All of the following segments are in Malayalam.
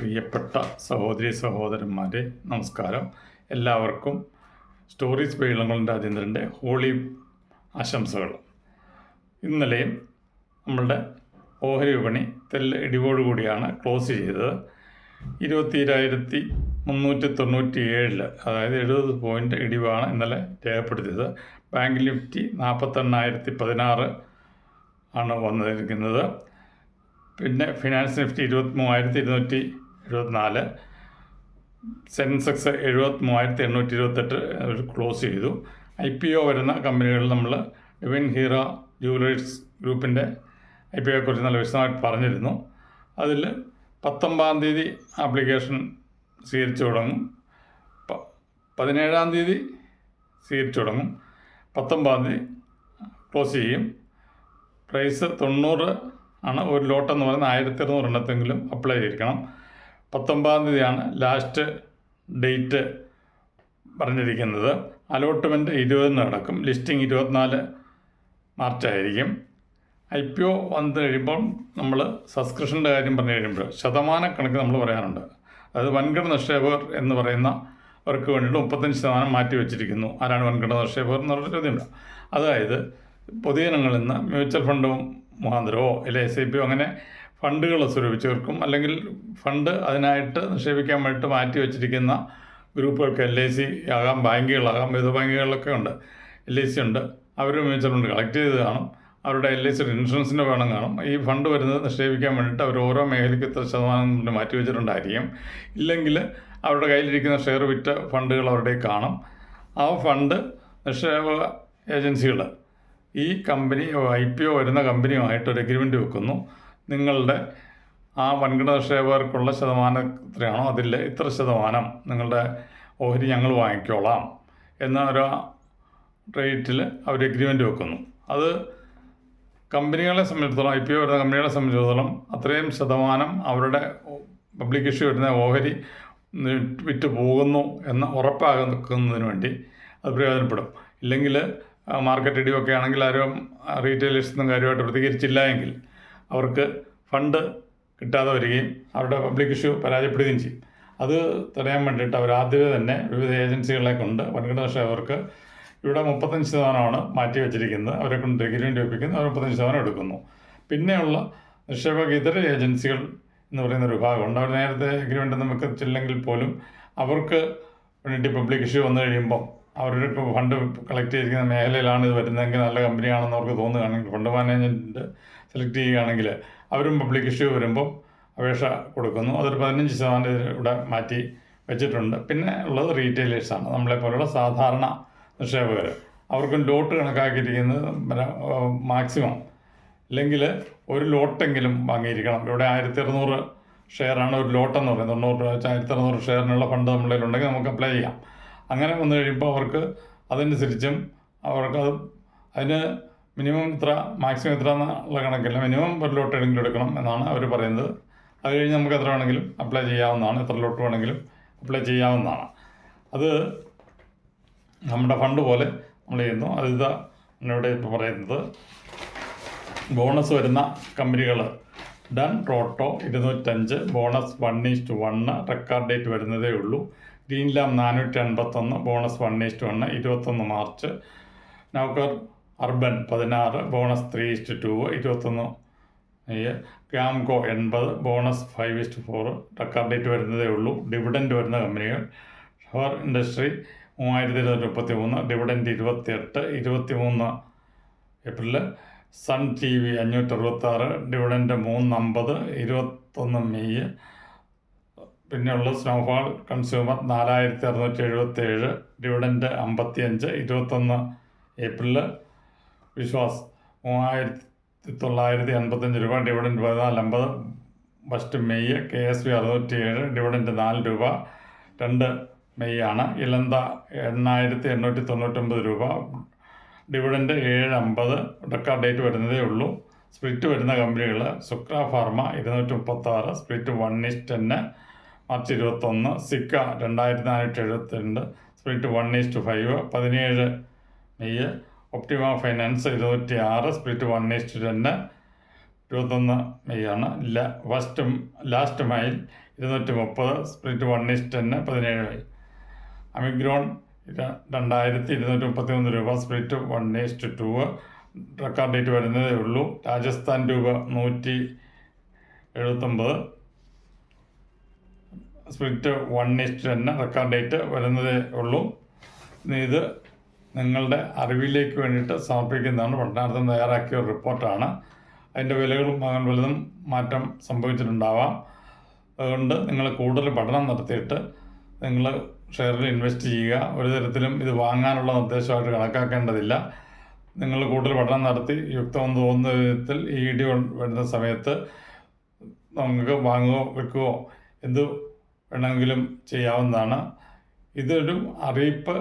പ്രിയപ്പെട്ട സഹോദരി സഹോദരന്മാരെ നമസ്കാരം. എല്ലാവർക്കും സ്റ്റോറീസ് പീളങ്ങളും രാജേന്ദ്രന്റെ ഹോളി ആശംസകൾ. ഇന്നലെയും നമ്മളുടെ ഓഹരി വിപണി തെല്ല് ഇടിവോടുകൂടിയാണ് ക്ലോസ് ചെയ്തത്. ഇരുപത്തിരായിരത്തി മുന്നൂറ്റി തൊണ്ണൂറ്റി ഏഴിൽ അതായത് എഴുപത് പോയിന്റ് ഇടിവാണ് ഇന്നലെ രേഖപ്പെടുത്തിയത്. ബാങ്ക് നിഫ്റ്റി നാൽപ്പത്തെണ്ണായിരത്തി പതിനാറ് ആണ് വന്നിരിക്കുന്നത്. പിന്നെ ഫിനാൻസ് നിഫ്റ്റി ഇരുപത്തി മൂവായിരത്തി ഇരുന്നൂറ്റി എഴുപത്തിനാല് സെൻസെക്സ് എഴുപത്തി മൂവായിരത്തി എണ്ണൂറ്റി ഇരുപത്തെട്ട് ക്ലോസ് ചെയ്തു. ഐ പി ഒ വരുന്ന കമ്പനികളിൽ നമ്മൾ ഡിവിൻ ഹീറ ജുവലേഴ്സ് ഗ്രൂപ്പിന്റെ ഐ പി ഒയെക്കുറിച്ച് നല്ല വിശദമായിട്ട് പറഞ്ഞിരുന്നു. അതിൽ പത്തൊമ്പതാം തീയതി ആപ്ലിക്കേഷൻ സ്വീകരിച്ചു തുടങ്ങും. പതിനേഴാം തീയതി സ്വീകരിച്ചു തുടങ്ങും. പത്തൊമ്പതാം തീയതി ക്ലോസ് ചെയ്യും. പ്രൈസ് തൊണ്ണൂറ് ആണ് ഒരു ലോട്ടെന്ന് പറയുന്നത് ആയിരത്തി അറുന്നൂറ് എണ്ണത്തെങ്കിലും അപ്ലൈ ചെയ്തിരിക്കണം. പത്തൊമ്പതാം തീയതിയാണ് ലാസ്റ്റ് ഡേറ്റ് പറഞ്ഞിരിക്കുന്നത്. അലോട്ട്മെന്റ് ഇരുപതിന് നടക്കും. ലിസ്റ്റിംഗ് ഇരുപത്തിനാല് മാർച്ചായിരിക്കും ഐ പി ഒ വന്നു കഴിയുമ്പോൾ നമ്മൾ സബ്സ്ക്രിപ്ഷന്റെ കാര്യം പറഞ്ഞു കഴിയുമ്പോൾ ശതമാനക്കണക്ക് നമ്മൾ പറയാറുണ്ട്. അതായത് വൻകിട നിക്ഷേപകർ എന്ന് പറയുന്ന അവർക്ക് വേണ്ടിയിട്ട് മുപ്പത്തഞ്ച് ശതമാനം മാറ്റി വെച്ചിരിക്കുന്നു. ആരാണ് വൻകിട നിക്ഷേപകർ എന്നുള്ള ചോദ്യമുണ്ട് അതായത് പൊതുജനങ്ങളിൽ നിന്ന് മ്യൂച്വൽ ഫണ്ടോ മുഖാന്തരമോ ഇല്ല എസ് ഐ പിയോ അങ്ങനെ ഫണ്ടുകൾ സ്വരൂപിച്ചവർക്കും അല്ലെങ്കിൽ ഫണ്ട് അതിനായിട്ട് നിക്ഷേപിക്കാൻ വേണ്ടിയിട്ട് മാറ്റി വെച്ചിരിക്കുന്ന ഗ്രൂപ്പുകൾക്ക് എൽ ഐ സി ആകാം ബാങ്കുകളാകാം വിവിധ ബാങ്കുകളിലൊക്കെ ഉണ്ട്. എൽ ഐ സി ഉണ്ട്. അവർ മ്യൂച്വൽ ഫണ്ട് കളക്ട് ചെയ്ത് കാണും. അവരുടെ എൽ ഐ സിയുടെ ഇൻഷുറൻസിന്റെ വേണം കാണും. ഈ ഫണ്ട് വരുന്നത് നിക്ഷേപിക്കാൻ വേണ്ടിയിട്ട് അവർ ഓരോ മേഖലയ്ക്ക് ഇത്ര ശതമാനം മാറ്റി വെച്ചിട്ടുണ്ടായിരിക്കും. ഇല്ലെങ്കിൽ അവരുടെ കയ്യിലിരിക്കുന്ന ഷെയർ വിറ്റ ഫണ്ടുകൾ അവരുടെ കാണും. ആ ഫണ്ട് നിക്ഷേപ ഏജൻസികൾ ഈ കമ്പനി ഐ പി ഒ വരുന്ന കമ്പനിയുമായിട്ട് ഒരു എഗ്രിമെന്റ് വെക്കുന്നു. നിങ്ങളുടെ ആ വൻകിട നിക്ഷേപകർക്കുള്ള ശതമാനം എത്രയാണോ അതിൽ ഇത്ര ശതമാനം നിങ്ങളുടെ ഓഹരി ഞങ്ങൾ വാങ്ങിക്കോളാം എന്ന ഒരു റേറ്റിൽ അവർ എഗ്രിമെന്റ് വെക്കുന്നു. അത് കമ്പനികളെ സംബന്ധിച്ചിടത്തോളം ഐ പി ഒ വരുന്ന കമ്പനികളെ സംബന്ധിച്ചിടത്തോളം അത്രയും ശതമാനം അവരുടെ പബ്ലിക് ഇഷ്യൂ വരുന്ന ഓഹരി വിറ്റ് പോകുന്നു എന്ന് ഉറപ്പാക്കുന്നതിന് വേണ്ടി അത് പ്രയോജനപ്പെടും. ഇല്ലെങ്കിൽ മാർക്കറ്റ് ഇടിവൊക്കെ ആണെങ്കിൽ ആരും റീറ്റെയിലേഴ്സൊന്നും കാര്യമായിട്ട് പ്രതികരിച്ചില്ല എങ്കിൽ അവർക്ക് ഫണ്ട് കിട്ടാതെ വരികയും അവരുടെ പബ്ലിക് ഇഷ്യൂ പരാജയപ്പെടുകയും ചെയ്യും. അത് തടയാൻ വേണ്ടിയിട്ട് അവർ ആദ്യമേ തന്നെ വിവിധ ഏജൻസികളെ കൊണ്ട് വൻകിട നിക്ഷേപകർക്ക് ഇവിടെ മുപ്പത്തഞ്ച് ശതമാനമാണ് മാറ്റി വെച്ചിരിക്കുന്നത്. അവരെ കൊണ്ട് എഗ്രിമെന്റ് ഒപ്പിക്കുന്നത് അവർ മുപ്പത്തഞ്ച് ശതമാനം എടുക്കുന്നു. പിന്നെയുള്ള നിക്ഷേപക ഇതര ഏജൻസികൾ എന്ന് പറയുന്ന ഒരു വിഭാഗമുണ്ട്. അവർ നേരത്തെ എഗ്രിമെന്റ് നമുക്ക് വെച്ചില്ലെങ്കിൽ പോലും അവർക്ക് വേണ്ടി പബ്ലിക് ഇഷ്യൂ വന്നു കഴിയുമ്പം അവരുടെ ഇപ്പോൾ ഫണ്ട് കളക്ട് ചെയ്തിരിക്കുന്ന മേഖലയിലാണ് ഇത് വരുന്നതെങ്കിൽ നല്ല കമ്പനിയാണെന്ന് അവർക്ക് തോന്നുകയാണെങ്കിൽ ഫണ്ട് മാനേജ്മെന്റ് സെലക്ട് ചെയ്യുകയാണെങ്കിൽ അവരും പബ്ലിക് ഇഷ്യൂ വരുമ്പോൾ അപേക്ഷ കൊടുക്കുന്നു. അതൊരു പതിനഞ്ച് ശതമാനം ഇവിടെ മാറ്റി വെച്ചിട്ടുണ്ട്. പിന്നെ ഉള്ളത് റീറ്റെയിലേഴ്സാണ് നമ്മളെ പോലുള്ള സാധാരണ നിക്ഷേപകർ. അവർക്കും ലോട്ട് കണക്കാക്കിയിരിക്കുന്നത് മാക്സിമം അല്ലെങ്കിൽ ഒരു ലോട്ടെങ്കിലും വാങ്ങിയിരിക്കണം. ഇവിടെ ആയിരത്തി അറുന്നൂറ് ഷെയറാണ് ഒരു ലോട്ടെന്ന് പറയുന്നത്. തൊണ്ണൂറ് ആയിരത്തി അറുന്നൂറ് ഷെയറിനുള്ള ഫണ്ട് നമ്മളിലുണ്ടെങ്കിൽ നമുക്ക് അപ്ലൈ ചെയ്യാം. അങ്ങനെ വന്നു കഴിയുമ്പോൾ അവർക്ക് അതനുസരിച്ചും അവർക്ക് അത് അതിന് മിനിമം ഇത്ര മാക്സിമം ഇത്ര എന്നുള്ള കണക്കില്ല മിനിമം ഒരു ലോട്ട് എങ്കിലും എടുക്കണം എന്നാണ് അവർ പറയുന്നത്. അത് കഴിഞ്ഞ് നമുക്ക് എത്ര വേണമെങ്കിലും അപ്ലൈ ചെയ്യാവുന്നതാണ് എത്ര ലോട്ട് വേണമെങ്കിലും അപ്ലൈ ചെയ്യാവുന്നതാണ്. അത് നമ്മുടെ ഫണ്ട് പോലെ നമ്മൾ ചെയ്യുന്നു. അത് ഇതാ ഇവിടെ ഇപ്പോൾ പറയുന്നത്. ബോണസ് വരുന്ന കമ്പനികൾ ഡൺ റോട്ടോ ഇരുന്നൂറ്റഞ്ച്. Bonus one is to one record date വരുന്നതേ ഉള്ളൂ. ഗ്രീൻലാം നാനൂറ്റി അൻപത്തൊന്ന് bonus one is to one ഇരുപത്തൊന്ന് മാർച്ച്. നൗക്കർ അർബൻ പതിനാറ് bonus three is to two ഇരുപത്തൊന്ന് ഗ്രാംകോ എൺപത് bonus five is to four record date വരുന്നതേ ഉള്ളൂ. ഡിവിഡന്റ് വരുന്ന കമ്പനികൾ. ഷവർ ഇൻഡസ്ട്രി മൂവായിരത്തി ഇരുന്നൂറ്റി മുപ്പത്തി മൂന്ന് ഡിവിഡന്റ് ഇരുപത്തിയെട്ട് ഇരുപത്തി മൂന്ന് ഏപ്രിൽ സൺ ടി വി അഞ്ഞൂറ്റി അറുപത്താറ് ഡിവിഡന്റ് മൂന്നമ്പത് ഇരുപത്തൊന്ന് മെയ്. പിന്നെയുള്ള സ്നോഫാൾ കൺസ്യൂമർ നാലായിരത്തി അറുന്നൂറ്റി എഴുപത്തേഴ് ഡിവിഡന്റ് അമ്പത്തിയഞ്ച് ഇരുപത്തൊന്ന് ഏപ്രിൽ വിശ്വാസ് മൂവായിരത്തി തൊള്ളായിരത്തി എൺപത്തഞ്ച് രൂപ ഡിവിഡന്റ് പതിനാല് അമ്പത് first May K S B അറുന്നൂറ്റി ഏഴ് ഡിവിഡന്റ് നാല് രൂപ രണ്ട് മെയ് ആണ്. ഇലന്ത എണ്ണായിരത്തി എണ്ണൂറ്റി തൊണ്ണൂറ്റൊമ്പത് രൂപ ഡിവിഡന്റ് ഏഴ് അമ്പത് ഡക്ക ഡേറ്റ് വരുന്നതേ ഉള്ളൂ. സ്പ്ലിറ്റ് വരുന്ന കമ്പനികൾ സുക്ര ഫാർമ ഇരുന്നൂറ്റി മുപ്പത്താറ് split one is to ten March ഇരുപത്തൊന്ന് സിക്ക രണ്ടായിരത്തി നാനൂറ്റി എഴുപത്തിരണ്ട് split one is to five പതിനേഴ് മെയ് ഒപ്റ്റിമ ഫൈനാൻസ് ഇരുന്നൂറ്റി ആറ് സ്പ്ലിറ്റ് വൺ ഈസ്റ്റ് രണ്ട് ഇരുപത്തൊന്ന് മെയ് ആണ് ഫസ്റ്റ് ലാസ്റ്റ് മൈൽ ഇരുന്നൂറ്റി മുപ്പത് split one is to ten mile. അമിഗ്രോൺ രണ്ടായിരത്തി ഇരുന്നൂറ്റി മുപ്പത്തി മൂന്ന് രൂപ split one is to two record date വരുന്നതേ ഉള്ളൂ. രാജസ്ഥാൻ രൂപ നൂറ്റി എഴുപത്തൊമ്പത്. Split one is to ten record date വരുന്നതേ ഉള്ളൂ. ഇത് നിങ്ങളുടെ അറിവിലേക്ക് വേണ്ടിയിട്ട് സമർപ്പിക്കുന്നതാണ്. പഠനാർത്ഥം തയ്യാറാക്കിയ ഒരു റിപ്പോർട്ടാണ്. അതിന്റെ വിലകളും അങ്ങനെ വലുതും മാറ്റം സംഭവിച്ചിട്ടുണ്ടാവാം. അതുകൊണ്ട് നിങ്ങൾ കൂടുതൽ പഠനം നടത്തിയിട്ട് നിങ്ങൾ ഷെയറിൽ ഇൻവെസ്റ്റ് ചെയ്യുക. ഒരു തരത്തിലും ഇത് വാങ്ങാനുള്ള നിർദ്ദേശമായിട്ട് കണക്കാക്കേണ്ടതില്ല. നിങ്ങൾ കൂടുതൽ പഠനം നടത്തി യുക്തം തോന്നുന്ന വിധത്തിൽ ഈ ഇടി വരുന്ന സമയത്ത് നമുക്ക് വാങ്ങുകയോ വെക്കുകയോ എന്ത് വേണമെങ്കിലും ചെയ്യാവുന്നതാണ്. ഇതൊരു അറിയിപ്പ്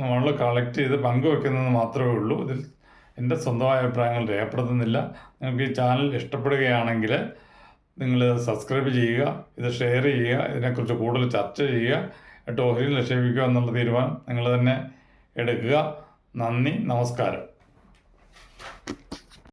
നമ്മൾ കളക്ട് ചെയ്ത് പങ്കുവെക്കുന്നത് മാത്രമേ ഉള്ളൂ. ഇതിൽ എന്റെ സ്വന്തമായ അഭിപ്രായങ്ങൾ രേഖപ്പെടുത്തുന്നില്ല. നിങ്ങൾക്ക് ഈ ചാനൽ ഇഷ്ടപ്പെടുകയാണെങ്കിൽ നിങ്ങൾ സബ്സ്ക്രൈബ് ചെയ്യുക ഇത് ഷെയർ ചെയ്യുക ഇതിനെക്കുറിച്ച് കൂടുതൽ ചർച്ച ചെയ്യുക എന്നിട്ട് ഓഹരിയിൽ നിക്ഷേപിക്കുക എന്നുള്ള തീരുമാനം നിങ്ങൾ തന്നെ എടുക്കുക. നന്ദി നമസ്കാരം.